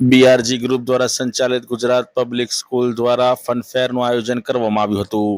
BRG group દ્વારા સંચાલિત Gujarat public school દ્વારા ફનફેરનું આયોજન કરવામાં આવ્યું હતું.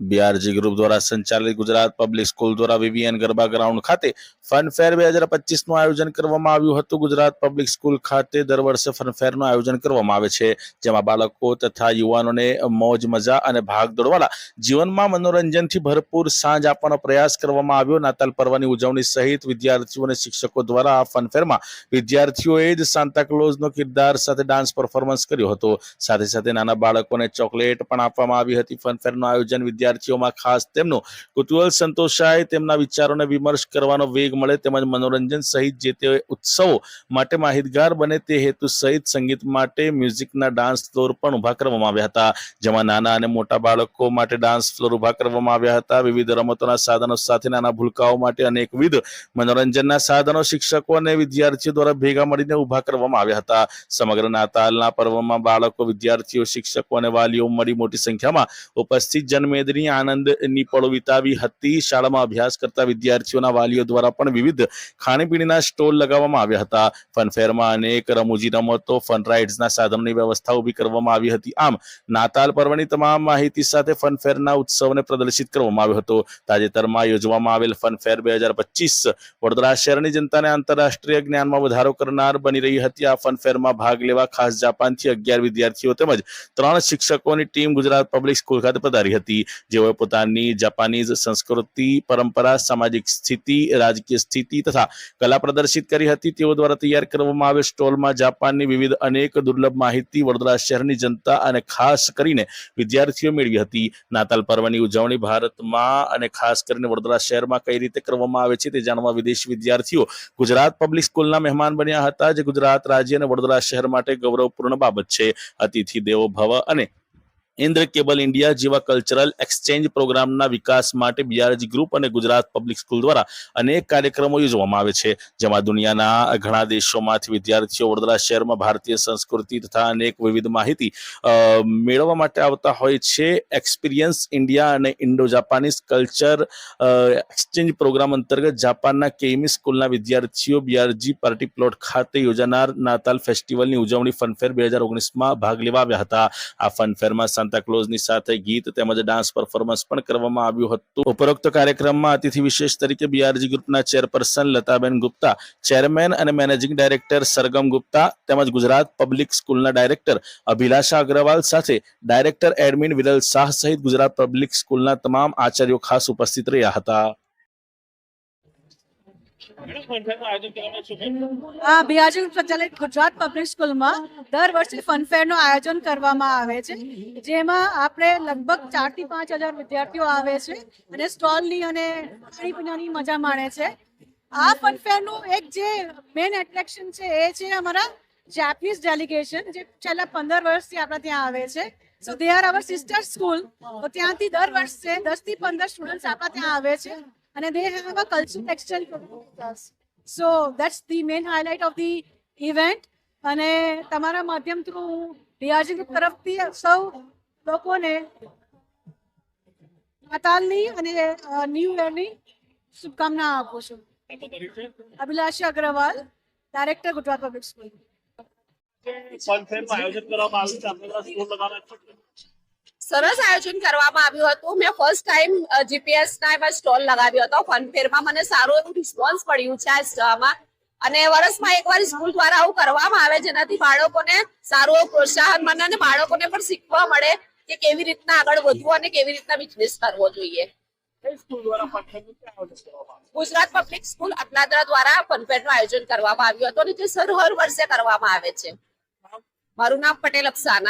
બીઆરજી ગ્રુપ દ્વારા સંચાલિત ગુજરાત પબ્લિક સ્કૂલ દ્વારા વિવિયન ગરબા ગ્રાઉન્ડ ખાતે ફનફેર બે હજાર પચીસનું આયોજન કરવામાં આવ્યું હતું. ગુજરાત પબ્લિક સ્કૂલ ખાતે દર વર્ષે ફનફેરનું આયોજન કરવામાં આવે છે, જેમાં બાળકો તથા યુવાનોને મોજ, મજા અને ભાગ દોડવાળા જીવનમાં મનોરંજનથી ભરપૂર સાંજ આપવાનો પ્રયાસ કરવામાં આવ્યો. નાતાલ પર્વની ઉજવણી સહિત વિદ્યાર્થીઓ અને શિક્ષકો દ્વારા આ ફનફેરમાં વિદ્યાર્થીઓએ જ સાન્તાક્લોઝનો કિરદાર સાથે ડાન્સ પરફોર્મન્સ કર્યો હતો. સાથે સાથે નાના બાળકોને ચોકલેટ પણ આપવામાં આવી હતી. ફનફેરનું આયોજન વિદ્યાર્થીઓમાં ખાસ તેમનું કુતૂહલ સંતોષાય, તેમના વિચારોને વિમર્શ કરવાનો વેગ મળે તેમજ મનોરંજન સહિત જે તે ઉત્સવો માટે માહિતગાર બને તે હેતુ સહિત સંગીત માટે મ્યુઝિકના ડાન્સ ફ્લોર પણ ઊભા કરવામાં આવ્યા હતા. જેમાં નાના અને મોટા બાળકો માટે ડાન્સ ફ્લોર ઊભા કરવામાં આવ્યા હતા. વિવિધ રમતોના સાધનો સાથે નાના ભૂલકાઓ માટે અનેકવિધ મનોરંજનના સાધનો શિક્ષકો અને વિદ્યાર્થીઓ દ્વારા ભેગા મળીને ઊભા કરવામાં આવ્યા હતા. સમગ્ર નાતાલના પર્વમાં બાળકો, વિદ્યાર્થીઓ, શિક્ષકો અને વાલીઓ મળી મોટી સંખ્યામાં ઉપસ્થિત જનમેદની આનંદની પળો વિતાવી હતી. શાળામાં અભ્યાસ કરતા વિદ્યાર્થીઓના વાલીઓ દ્વારા પણ વિવિધ ખાણીપીણીના સ્ટોલ લગાવવામાં આવ્યા હતા. ફનફેરમાં અનેક રમૂજી રમતો, ફન રાઇડ્સના સાધનોની વ્યવસ્થા ઊભી કરવામાં આવી હતી. આમ, નાતાલ પર્વની તમામ માહિતી સાથે ફનફેરના ઉત્સવને પ્રદર્શિત કરવામાં આવ્યો હતો. તાજેતરમાં યોજવામાં આવેલ ફનફેર બે હજાર પચીસ વડોદરા શહેરની જનતાને આંતરરાષ્ટ્રીય જ્ઞાનમાં વધારો કરનાર બની રહી હતી. આ ફનફેરમાં ભાગ લેવા ખાસ જાપાનથી અગિયાર વિદ્યાર્થીઓ તેમજ ત્રણ શિક્ષકોની ટીમ ગુજરાત પબ્લિક સ્કૂલ ખાતે પધારી હતી. જેઓએ પોતાની જાપાનીઝ સંસ્કૃતિ, પરંપરા, સામાજિક સ્થિતિ, રાજકીય સ્થિતિ તથા કલા પ્રદર્શિત કરી હતી તેઓ દ્વારા તૈયાર કરવામાં આવેલ સ્ટોલમાં જાપાનની વિવિધ અનેક દુર્લભ માહિતી વડોદરા શહેરની જનતા અને ખાસ કરીને વિદ્યાર્થીઓ મેળવી હતી. નાતાલ પર્વની ઉજવણી ભારતમાં અને ખાસ કરીને વડોદરા શહેરમાં કઈ રીતે કરવામાં આવે છે તે જાણવા વિદેશી વિદ્યાર્થીઓ ગુજરાત પબ્લિક સ્કૂલના મહેમાન બન્યા હતા. જે ગુજરાત રાજ્ય અને વડોદરા શહેર માટે ગૌરવપૂર્ણ બાબત છે. અતિથિ દેવો ભવ અને ઇન્દ્ર કેબલ ઇન્ડિયા જેવા કલ્ચરલ એક્સચેન્જ પ્રોગ્રામના વિકાસ માટે બીઆરજી ગ્રુપ અને ગુજરાત પબ્લિક સ્કૂલ દ્વારા અનેક કાર્યક્રમો યોજવામાં આવે છે. જેમાં દુનિયાના ઘણા દેશોમાંથી વિદ્યાર્થીઓ વડોદરા શહેરમાં ભારતીય સંસ્કૃતિ તથા અનેક વિવિધ માહિતી મેળવવા માટે આવતા હોય છે. એક્સપિરિયન્સ ઇન્ડિયા અને Indo Japanese culture exchange programme અંતર્ગત જાપાનના કેમી સ્કૂલના વિદ્યાર્થીઓ બીઆરજી પાર્ટી પ્લોટ ખાતે યોજાનાર નાતાલ ફેસ્ટિવલની ઉજવણી ફનફેર બે હજાર ઓગણીસમાં ભાગ લેવા આવ્યા હતા. આ ફનફેરમાં સાન્તાક્લોઝની સાથે ગીત તેમજ ડાન્સ પરફોર્મન્સ પણ કરવામાં આવ્યું હતું. ઉપરોક્ત કાર્યક્રમમાં અતિથિ વિશેષ તરીકે બીઆરજી ગ્રુપના ચેરપર્સન લતાબેન ગુપ્તા, ચેરમેન અને મેનેજિંગ ડાયરેક્ટર સરગમ ગુપ્તા તેમજ ગુજરાત પબ્લિક સ્કૂલના ડાયરેક્ટર અભિલાષા અગ્રવાલ સાથે ડાયરેક્ટર એડમિન વિરલ શાહ સહિત ગુજરાત પબ્લિક સ્કૂલના તમામ આચાર્યો ખાસ ઉપસ્થિત રહ્યા હતા. આ બિહાજી પ્રચાલિત ગુજરાત પબ્લિક સ્કૂલમાં દર વર્ષે ફનફેરનું આયોજન કરવામાં આવે છે. જેમાં આપણે લગભગ ચારથી પાંચ હજાર વિદ્યાર્થીઓ આવે છે અને સ્ટોલની અને ખાણીપીણાની મજા માણે છે. આ ફનફેરનું એક જે મેઇન એટ્રેક્શન છે એ છે અમારા જેપનીઝ ડેલિગેશન જે છેલ્લા પંદર વર્ષથી આપણા ત્યાં આવે છે. So they are our sister school તો ત્યાંથી દર વર્ષે દસથી પંદર સ્ટુડન્ટ્સ આપણા ત્યાં આવે છે. અને they have a cultural exchange so that's the main highlight of the event અને તમારા માધ્યમ થ્રુ રિયાજી ગ્રુપ તરફથી સૌ લોકોને નાતાલની અને ન્યૂ યરની શુભકામના આપું છું. Abhilashi Agarwal director Gujarat public school આયોજન કરવામાં આવ્યું છે. આપણે બધા લગાવવાના સરસ આયોજન કરવામાં આવ્યું હતું. મેં ફર્સ્ટ ટાઈમ જીપીએસ ના એમાં સ્ટોલ લગાવ્યો હતો. ફનફેરમાં મને સારું એવું રિસ્પોન્સ પડ્યું છે આ સ્ટોલમાં અને વર્ષમાં એકવાર સ્કૂલ દ્વારા આવું કરવામાં આવે જેનાથી બાળકોને સારું પ્રોત્સાહન મળે અને બાળકોને પણ શીખવા મળે કે કેવી રીતના આગળ વધવું અને કેવી રીતના બિઝનેસ કરવો જોઈએ? ગુજરાત પબ્લિક સ્કૂલ અટલાદરા દ્વારા ફનફેરનું આયોજન કરવામાં આવ્યું હતું અને જે સર હર વર્ષે કરવામાં આવે છે. મારું નામ પટેલ અફસાના.